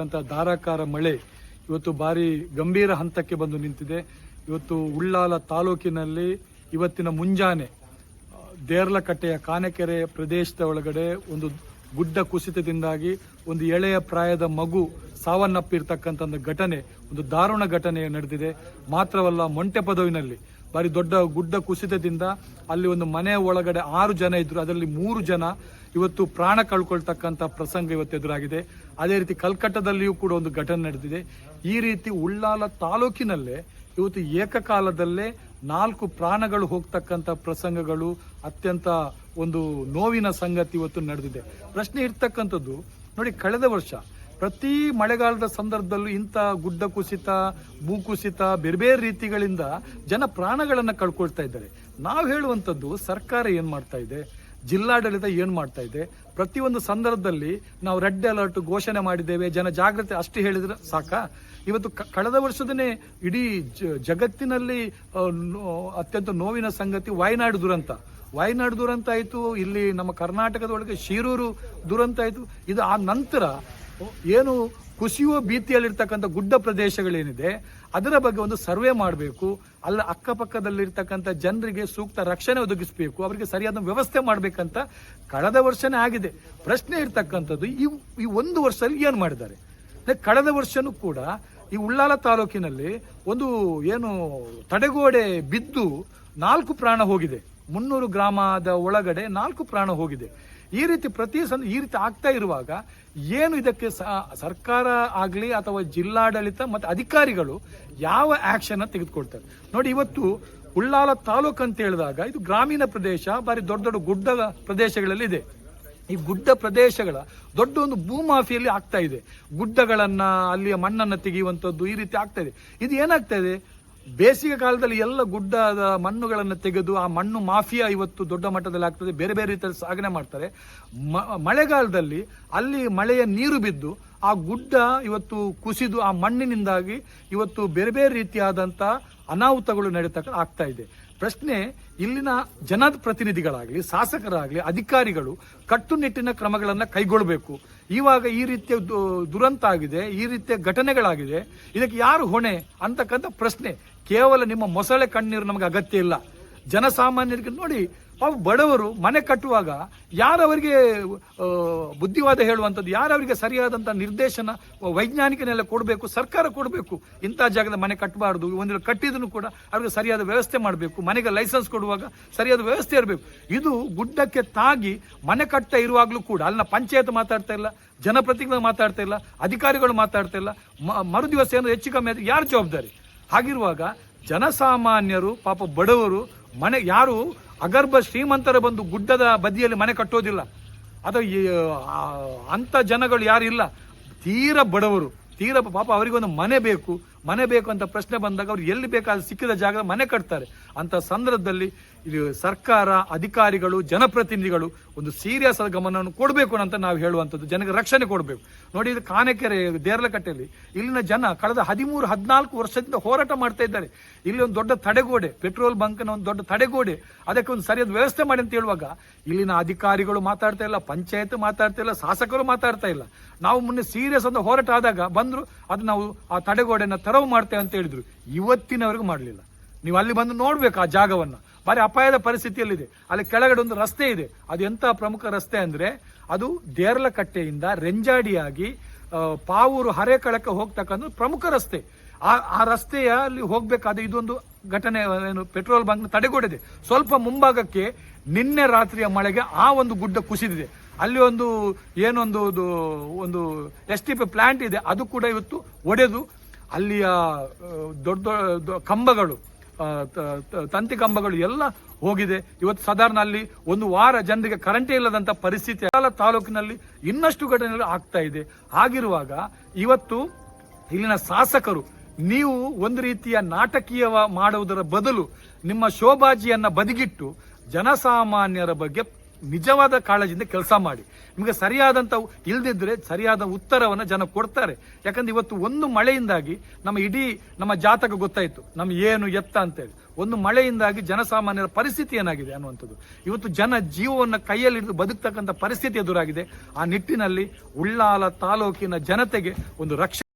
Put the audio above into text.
ಇರ್ತಕ್ಕಂಥ ಧಾರಾಕಾರ ಮಳೆ ಇವತ್ತು ಭಾರಿ ಗಂಭೀರ ಹಂತಕ್ಕೆ ಬಂದು ನಿಂತಿದೆ. ಇವತ್ತು ಉಳ್ಳಾಲ ತಾಲೂಕಿನಲ್ಲಿ ಇವತ್ತಿನ ಮುಂಜಾನೆ ದೇರ್ಲಕಟ್ಟೆಯ ಕಾನಕೆರೆ ಪ್ರದೇಶದ ಒಳಗಡೆ ಒಂದು ಗುಡ್ಡ ಕುಸಿತದಿಂದಾಗಿ ಒಂದು ಎಳೆಯ ಪ್ರಾಯದ ಮಗು ಸಾವನ್ನಪ್ಪಿರ್ತಕ್ಕಂಥ ಒಂದು ಘಟನೆ, ಒಂದು ದಾರುಣ ಘಟನೆ ನಡೆದಿದೆ. ಮಾತ್ರವಲ್ಲ, ಮೊಂಟೆ ಪದವಿನಲ್ಲಿ ಬಾರಿ ದೊಡ್ಡ ಗುಡ್ಡ ಕುಸಿತದಿಂದ ಅಲ್ಲಿ ಒಂದು ಮನೆ ಒಳಗಡೆ ಆರು ಜನ ಇದ್ರು. ಅದರಲ್ಲಿ ಮೂರು ಜನ ಇವತ್ತು ಪ್ರಾಣ ಕಳ್ಕೊಳ್ತಕ್ಕಂಥ ಪ್ರಸಂಗ ಇವತ್ತು ಎದುರಾಗಿದೆ. ಅದೇ ರೀತಿ ಕಲ್ಕಟ್ಟದಲ್ಲಿಯೂ ಕೂಡ ಒಂದು ಘಟನೆ ನಡೆದಿದೆ. ಈ ರೀತಿ ಉಳ್ಳಾಲ ತಾಲೂಕಿನಲ್ಲೇ ಇವತ್ತು ಏಕಕಾಲದಲ್ಲೇ ನಾಲ್ಕು ಪ್ರಾಣಗಳು ಹೋಗ್ತಕ್ಕಂಥ ಪ್ರಸಂಗಗಳು, ಅತ್ಯಂತ ಒಂದು ನೋವಿನ ಸಂಗತಿ ಇವತ್ತು ನಡೆದಿದೆ. ಪ್ರಶ್ನೆ ಇರ್ತಕ್ಕಂಥದ್ದು, ನೋಡಿ, ಕಳೆದ ವರ್ಷ ಪ್ರತಿ ಮಳೆಗಾಲದ ಸಂದರ್ಭದಲ್ಲೂ ಇಂಥ ಗುಡ್ಡ ಕುಸಿತ ಭೂಕುಸಿತ ಬೇರೆ ಬೇರೆ ರೀತಿಗಳಿಂದ ಜನ ಪ್ರಾಣಗಳನ್ನು ಕಳ್ಕೊಳ್ತಾ ಇದ್ದಾರೆ. ನಾವು ಹೇಳುವಂಥದ್ದು ಸರ್ಕಾರ ಏನು ಮಾಡ್ತಾ ಇದೆ? ಜಿಲ್ಲಾಡಳಿತ ಏನು ಮಾಡ್ತಾ ಇದೆ? ಪ್ರತಿಯೊಂದು ಸಂದರ್ಭದಲ್ಲಿ ನಾವು ರೆಡ್ ಅಲರ್ಟ್ ಘೋಷಣೆ ಮಾಡಿದ್ದೇವೆ. ಜನ ಜಾಗೃತಿ ಅಷ್ಟು ಹೇಳಿದ್ರೆ ಸಾಕಾ? ಇವತ್ತು ಕಳೆದ ವರ್ಷದನೇ ಇಡೀ ಜಗತ್ತಿನಲ್ಲಿ ಅತ್ಯಂತ ನೋವಿನ ಸಂಗತಿ ವಾಯನಾಡು ದುರಂತ. ವಾಯನಾಡು ದುರಂತ ಆಯಿತು, ಇಲ್ಲಿ ನಮ್ಮ ಕರ್ನಾಟಕದ ಒಳಗೆ ಶಿರೂರು ದುರಂತ ಆಯಿತು. ಇದು ಆ ನಂತರ ಏನು ಕುಸಿಯುವ ಭೀತಿಯಲ್ಲಿರ್ತಕ್ಕಂಥ ಗುಡ್ಡ ಪ್ರದೇಶಗಳೇನಿದೆ, ಅದರ ಬಗ್ಗೆ ಒಂದು ಸರ್ವೆ ಮಾಡಬೇಕು. ಅಲ್ಲ, ಅಕ್ಕಪಕ್ಕದಲ್ಲಿರ್ತಕ್ಕಂಥ ಜನರಿಗೆ ಸೂಕ್ತ ರಕ್ಷಣೆ ಒದಗಿಸಬೇಕು, ಅವರಿಗೆ ಸರಿಯಾದ ವ್ಯವಸ್ಥೆ ಮಾಡಬೇಕಂತ ಕಳೆದ ವರ್ಷನೇ ಆಗಿದೆ. ಪ್ರಶ್ನೆ ಇರ್ತಕ್ಕಂಥದ್ದು, ಈ ಈ ಒಂದು ವರ್ಷದಲ್ಲಿ ಏನು ಮಾಡಿದ್ದಾರೆ? ಕಳೆದ ವರ್ಷನೂ ಕೂಡ ಈ ಉಳ್ಳಾಲ ತಾಲೂಕಿನಲ್ಲಿ ಒಂದು ಏನು ತಡೆಗೋಡೆ ಬಿದ್ದು ನಾಲ್ಕು ಪ್ರಾಣ ಹೋಗಿದೆ. ಮುನ್ನೂರು ಗ್ರಾಮದ ಒಳಗಡೆ ನಾಲ್ಕು ಪ್ರಾಣ ಹೋಗಿದೆ. ಈ ರೀತಿ ಪ್ರತಿ ಸಂದ ಈ ರೀತಿ ಆಗ್ತಾ ಇರುವಾಗ ಏನು ಇದಕ್ಕೆ ಸರ್ಕಾರ ಆಗಲಿ ಅಥವಾ ಜಿಲ್ಲಾಡಳಿತ ಮತ್ತು ಅಧಿಕಾರಿಗಳು ಯಾವ ಆಕ್ಷನ್ ತೆಗೆದುಕೊಳ್ತಾರೆ? ನೋಡಿ, ಇವತ್ತು ಉಳ್ಳಾಲ ತಾಲೂಕು ಅಂತ ಹೇಳಿದಾಗ ಇದು ಗ್ರಾಮೀಣ ಪ್ರದೇಶ, ಬಾರಿ ದೊಡ್ಡ ದೊಡ್ಡ ಗುಡ್ಡ ಪ್ರದೇಶಗಳಲ್ಲಿ ಇದೆ. ಈ ಗುಡ್ಡ ಪ್ರದೇಶಗಳ ದೊಡ್ಡ ಒಂದು ಭೂಮಾಫಿಯಲ್ಲಿ ಆಗ್ತಾ ಇದೆ. ಗುಡ್ಡಗಳನ್ನ, ಅಲ್ಲಿಯ ಮಣ್ಣನ್ನು ತೆಗೆಯುವಂಥದ್ದು ಈ ರೀತಿ ಆಗ್ತಾ ಇದೆ. ಇದು ಏನಾಗ್ತಾ ಇದೆ? ಬೇಸಿಗೆ ಕಾಲದಲ್ಲಿ ಎಲ್ಲ ಗುಡ್ಡದ ಮಣ್ಣುಗಳನ್ನು ತೆಗೆದು ಆ ಮಣ್ಣು ಮಾಫಿಯಾ ಇವತ್ತು ದೊಡ್ಡ ಮಟ್ಟದಲ್ಲಿ ಆಗ್ತದೆ. ಬೇರೆ ಬೇರೆ ರೀತಿಯಲ್ಲಿ ಸಾಗಣೆ ಮಾಡ್ತಾರೆ. ಮಳೆಗಾಲದಲ್ಲಿ ಅಲ್ಲಿ ಮಳೆಯ ನೀರು ಬಿದ್ದು ಆ ಗುಡ್ಡ ಇವತ್ತು ಕುಸಿದು ಆ ಮಣ್ಣಿನಿಂದಾಗಿ ಇವತ್ತು ಬೇರೆ ಬೇರೆ ರೀತಿಯಾದಂಥ ಅನಾಹುತಗಳು ನಡೀತಕ್ಕ ಆಗ್ತಾ ಇದೆ. ಪ್ರಶ್ನೆ, ಇಲ್ಲಿನ ಜನಪ್ರತಿನಿಧಿಗಳಾಗಲಿ ಶಾಸಕರಾಗಲಿ, ಅಧಿಕಾರಿಗಳು ಕಟ್ಟುನಿಟ್ಟಿನ ಕ್ರಮಗಳನ್ನು ಕೈಗೊಳ್ಳಬೇಕು ಇವಾಗ ಈ ರೀತಿಯ ದುರಂತ ಆಗಿದೆ, ಈ ರೀತಿಯ ಘಟನೆಗಳಾಗಿದೆ, ಇದಕ್ಕೆ ಯಾರು ಹೊಣೆ ಅಂತಕ್ಕಂಥ ಪ್ರಶ್ನೆ. ಕೇವಲ ನಿಮ್ಮ ಮೊಸಳೆ ಕಣ್ಣೀರು ನಮಗೆ ಅಗತ್ಯ ಇಲ್ಲ. ಜನಸಾಮಾನ್ಯರಿಗೆ ನೋಡಿ ಪಾಪ ಬಡವರು ಮನೆ ಕಟ್ಟುವಾಗ ಯಾರವರಿಗೆ ಬುದ್ಧಿವಾದ ಹೇಳುವಂಥದ್ದು, ಯಾರವರಿಗೆ ಸರಿಯಾದಂಥ ನಿರ್ದೇಶನ, ವೈಜ್ಞಾನಿಕನೆಲ್ಲ ಕೊಡಬೇಕು, ಸರ್ಕಾರ ಕೊಡಬೇಕು, ಇಂಥ ಜಾಗದ ಮನೆ ಕಟ್ಟಬಾರ್ದು, ಒಂದು ಕಟ್ಟಿದ್ರು ಕೂಡ ಅವ್ರಿಗೆ ಸರಿಯಾದ ವ್ಯವಸ್ಥೆ ಮಾಡಬೇಕು, ಮನೆಗೆ ಲೈಸೆನ್ಸ್ ಕೊಡುವಾಗ ಸರಿಯಾದ ವ್ಯವಸ್ಥೆ ಇರಬೇಕು. ಇದು ಗುಡ್ಡಕ್ಕೆ ತಾಗಿ ಮನೆ ಕಟ್ತಾ ಇರುವಾಗಲೂ ಕೂಡ, ಅಲ್ಲಿನ ಪಂಚಾಯತ್ ಮಾತಾಡ್ತಾ ಇಲ್ಲ, ಜನಪ್ರತಿನಿಧಿಗಳು ಮಾತಾಡ್ತಾ ಇಲ್ಲ, ಅಧಿಕಾರಿಗಳು ಮಾತಾಡ್ತಾ ಇಲ್ಲ, ಮ- ಮರುದಿವಸ ಏನು ಹೆಚ್ಚು ಕಮ್ಮಿ ಆದ್ರೆ ಯಾರು ಜವಾಬ್ದಾರಿ? ಹಾಗಿರುವಾಗ ಜನಸಾಮಾನ್ಯರು, ಪಾಪ ಬಡವರು, ಮನೆ ಯಾರು ಅಗರ್ಭ ಶ್ರೀಮಂತರ ಬಂದು ಗುಡ್ಡದ ಬದಿಯಲ್ಲಿ ಮನೆ ಕಟ್ಟೋದಿಲ್ಲ. ಅದು ಅಂಥ ಜನಗಳು ಯಾರಿಲ್ಲ. ತೀರ ಬಡವರು. ತೀರ ಪಾಪ ಅವರಿಗೊಂದು ಮನೆ ಬೇಕು. ಮನೆ ಬೇಕು ಅಂತ ಪ್ರಶ್ನೆ ಬಂದಾಗ ಅವ್ರು ಎಲ್ಲಿ ಬೇಕಾದ ಸಿಕ್ಕಿದ ಜಾಗ ಮನೆ ಕಟ್ತಾರೆ. ಅಂತ ಸಂದರ್ಭದಲ್ಲಿ ಇದು ಸರ್ಕಾರ, ಅಧಿಕಾರಿಗಳು, ಜನಪ್ರತಿನಿಧಿಗಳು ಒಂದು ಸೀರಿಯಸ್ ಆದ ಗಮನವನ್ನು ಕೊಡಬೇಕು ಅಂತ ನಾವು ಹೇಳುವಂಥದ್ದು. ಜನಕ್ಕೆ ರಕ್ಷಣೆ ಕೊಡಬೇಕು. ನೋಡಿ, ಇದು ಕಾನೆಕೆರೆ ದೇರ್ಲಕಟ್ಟೆಯಲ್ಲಿ ಇಲ್ಲಿನ ಜನ ಕಳೆದ ಹದಿಮೂರು, ಹದಿನಾಲ್ಕು ವರ್ಷದಿಂದ ಹೋರಾಟ ಮಾಡ್ತಾ ಇದ್ದಾರೆ. ಇಲ್ಲಿ ಒಂದು ದೊಡ್ಡ ತಡೆಗೋಡೆ, ಪೆಟ್ರೋಲ್ ಬಂಕ್ನ ಒಂದು ದೊಡ್ಡ ತಡೆಗೋಡೆ. ಅದಕ್ಕೆ ಒಂದು ಸರಿಯಾದ ವ್ಯವಸ್ಥೆ ಮಾಡಿ ಅಂತ ಹೇಳುವಾಗ ಇಲ್ಲಿನ ಅಧಿಕಾರಿಗಳು ಮಾತಾಡ್ತಾ ಇಲ್ಲ, ಪಂಚಾಯತ್ ಮಾತಾಡ್ತಾ ಇಲ್ಲ, ಶಾಸಕರು ಮಾತಾಡ್ತಾ ಇಲ್ಲ. ನಾವು ಮೊನ್ನೆ ಸೀರಿಯಸ್ ಅಂತ ಹೋರಾಟ ಆದಾಗ ಬಂದರು, ಅದು ನಾವು ಆ ತಡೆಗೋಡೆನ ತೆರವು ಮಾಡ್ತೇವೆ ಅಂತ ಹೇಳಿದ್ರು. ಇವತ್ತಿನವರೆಗೂ ಮಾಡಲಿಲ್ಲ. ನೀವು ಅಲ್ಲಿ ಬಂದು ನೋಡ್ಬೇಕು ಆ ಜಾಗವನ್ನ. ಬಾರಿ ಅಪಾಯದ ಪರಿಸ್ಥಿತಿಯಲ್ಲಿದೆ. ಅಲ್ಲಿ ಕೆಳಗಡೆ ಒಂದು ರಸ್ತೆ ಇದೆ. ಅದು ಎಂತ ಪ್ರಮುಖ ರಸ್ತೆ ಅಂದ್ರೆ ಅದು ದೇರ್ಲಕಟ್ಟೆಯಿಂದ ರೆಂಜಾಡಿಯಾಗಿ ಪಾವೂರು ಹರೇಕಳಕ್ಕೆ ಹೋಗ್ತಕ್ಕಂಥ ಪ್ರಮುಖ ರಸ್ತೆ. ಆ ಆ ರಸ್ತೆಯ ಅಲ್ಲಿ ಹೋಗ್ಬೇಕಾದ ಇದೊಂದು ಘಟನೆ, ಏನು, ಪೆಟ್ರೋಲ್ ಬಂಕ್ ತಡೆಗೋಡಿದೆ. ಸ್ವಲ್ಪ ಮುಂಭಾಗಕ್ಕೆ ನಿನ್ನೆ ರಾತ್ರಿಯ ಮಳೆಗೆ ಆ ಒಂದು ಗುಡ್ಡ ಕುಸಿದಿದೆ. ಅಲ್ಲಿ ಒಂದು, ಏನೊಂದು ಒಂದು ಎಸ್ ಟಿ ಪಿ ಪ್ಲಾಂಟ್ ಇದೆ. ಅದು ಕೂಡ ಇವತ್ತು ಒಡೆದು ಅಲ್ಲಿಯ ದೊಡ್ಡ ದೊಡ್ಡ ಕಂಬಗಳು ತಂತಿ ಕಂಬಗಳು ಎಲ್ಲ ಹೋಗಿದೆ. ಇವತ್ತು ಸಾಧಾರಣ ಅಲ್ಲಿ ಒಂದು ವಾರ ಜನರಿಗೆ ಕರೆಂಟೇ ಇಲ್ಲದಂತ ಪರಿಸ್ಥಿತಿ ಎಲ್ಲ ತಾಲೂಕಿನಲ್ಲಿ ಇನ್ನಷ್ಟು ಘಟನೆಗಳು ಆಗ್ತಾ ಇದೆ. ಆಗಿರುವಾಗ ಇವತ್ತು ಇಲ್ಲಿನ ಶಾಸಕರು, ನೀವು ಒಂದು ರೀತಿಯ ನಾಟಕೀಯ ಮಾಡುವುದರ ಬದಲು ನಿಮ್ಮ ಶೋಭಾಜಿಯನ್ನ ಬದಿಗಿಟ್ಟು ಜನಸಾಮಾನ್ಯರ ಬಗ್ಗೆ ನಿಜವಾದ ಕಾಳಜಿಯಿಂದ ಕೆಲಸ ಮಾಡಿ. ನಿಮಗೆ ಸರಿಯಾದಂತ ಇಲ್ದಿದ್ರೆ ಸರಿಯಾದ ಉತ್ತರವನ್ನು ಜನ ಕೊಡ್ತಾರೆ. ಯಾಕಂದ್ರೆ ಇವತ್ತು ಒಂದು ಮಳೆಯಿಂದಾಗಿ ನಮ್ಮ ಇಡೀ ನಮ್ಮ ಜಾತಕ ಗೊತ್ತಾಯಿತು. ನಮ್ಮ ಏನು ಎತ್ತ ಅಂತೇಳಿ. ಒಂದು ಮಳೆಯಿಂದಾಗಿ ಜನಸಾಮಾನ್ಯರ ಪರಿಸ್ಥಿತಿ ಏನಾಗಿದೆ ಅನ್ನುವಂಥದ್ದು. ಇವತ್ತು ಜನ ಜೀವವನ್ನು ಕೈಯಲ್ಲಿ ಹಿಡಿದು ಬದುಕ್ತಕ್ಕಂಥ ಪರಿಸ್ಥಿತಿ ಎದುರಾಗಿದೆ. ಆ ನಿಟ್ಟಿನಲ್ಲಿ ಉಳ್ಳಾಲ ತಾಲೂಕಿನ ಜನತೆಗೆ ಒಂದು ರಕ್ಷಣೆ